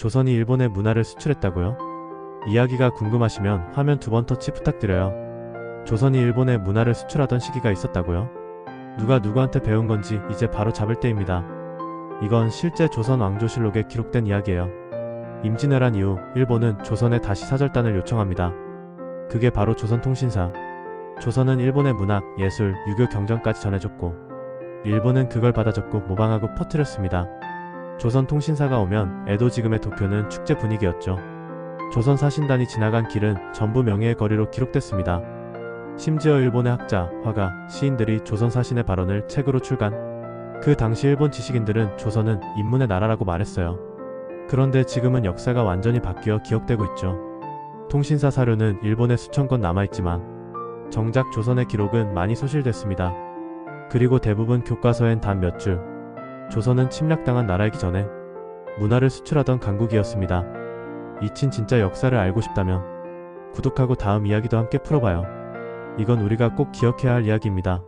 조선이 일본에 문화를 수출했다고요? 이야기가 궁금하시면 화면 두 번 터치 부탁드려요. 조선이 일본에 문화를 수출하던 시기가 있었다고요? 누가 누구한테 배운 건지 이제 바로 잡을 때입니다. 이건 실제 조선 왕조실록에 기록된 이야기예요. 임진왜란 이후 일본은 조선에 다시 사절단을 요청합니다. 그게 바로 조선통신사. 조선은 일본의 문학, 예술, 유교 경전까지 전해줬고 일본은 그걸 받아 적고 모방하고 퍼뜨렸습니다. 조선통신사가 오면 에도 지금의 도쿄는 축제 분위기였죠. 조선 사신단이 지나간 길은 전부 명예의 거리로 기록됐습니다. 심지어 일본의 학자, 화가, 시인들이 조선 사신의 발언을 책으로 출간. 그 당시 일본 지식인들은 조선은 인문의 나라라고 말했어요. 그런데 지금은 역사가 완전히 바뀌어 기억되고 있죠. 통신사 사료는 일본에 수천 건 남아있지만 정작 조선의 기록은 많이 소실됐습니다. 그리고 대부분 교과서엔 단 몇 줄. 조선은 침략당한 나라이기 전에 문화를 수출하던 강국이었습니다. 이친 진짜 역사를 알고 싶다면 구독하고 다음 이야기도 함께 풀어봐요. 이건 우리가 꼭 기억해야 할 이야기입니다.